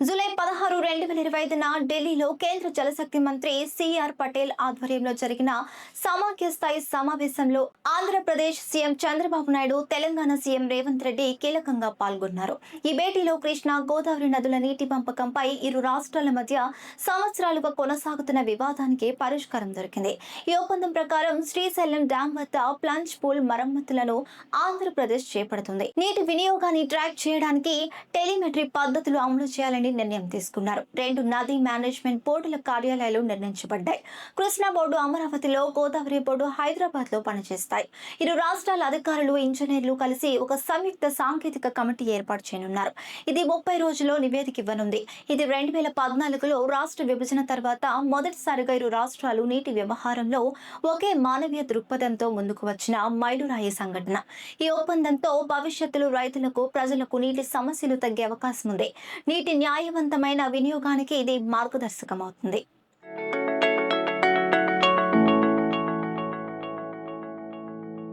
July పదహారు రెండు వేల ఇరవై ఐదున ఢిల్లీలో కేంద్ర జలశక్తి మంత్రి సిఆర్ పటేల్ ఆధ్వర్యంలో జరిగిన సమాఖ్య స్థాయి సమావేశంలో ఆంధ్రప్రదేశ్ సీఎం చంద్రబాబు నాయుడు తెలంగాణ సీఎం రేవంత్ రెడ్డి కీలకంగా పాల్గొన్నారు. ఈ భేటీలో కృష్ణా గోదావరి నదుల నీటి పంపకంపై ఇరు రాష్ట్రాల మధ్య సంవత్సరాలుగా కొనసాగుతున్న వివాదానికి పరిష్కారం దొరికింది. ఈ ఒప్పందం ప్రకారం శ్రీశైలం డ్యాం వద్ద ప్లంజ్ పూల్ మరమ్మతులను ఆంధ్రప్రదేశ్ చేపడుతుంది. నీటి వినియోగాన్ని ట్రాక్ చేయడానికి టెలిమెట్రీ పద్ధతులు అమలు చేయాలని నిర్ణయం తీసుకున్నారు. రెండు నదీ మేనేజ్మెంట్ బోర్డుల కార్యాలయాలు నిర్ణయించబడ్డాయి. కృష్ణా బోర్డు అమరావతిలో గోదావరి బోర్డు హైదరాబాద్లో పనిచేస్తాయి. ఇరు రాష్ట్రాల అధికారులు ఇంజనీర్లు కలిసి ఒక సంయుక్త సాంకేతిక కమిటీ ఏర్పాటు చేయనున్నారు. ఇది ముప్పై రోజుల్లో నివేదిక ఇవ్వనుంది. ఇది రెండు వేల పద్నాలుగులో రాష్ట్ర విభజన తర్వాత మొదటిసారిగా ఇరు రాష్ట్రాలు నీటి వ్యవహారంలో ఒకే మానవీయ దృక్పథంతో ముందుకు వచ్చిన మైలురాయి సంఘటన. ఈ ఒప్పందంతో భవిష్యత్తులో రైతులకు ప్రజలకు నీటి సమస్యలు తగ్గే అవకాశం ఉంది. నీటి న్యాయవంతమైన వినియోగానికి ఇది మార్గదర్శకమవుతుంది.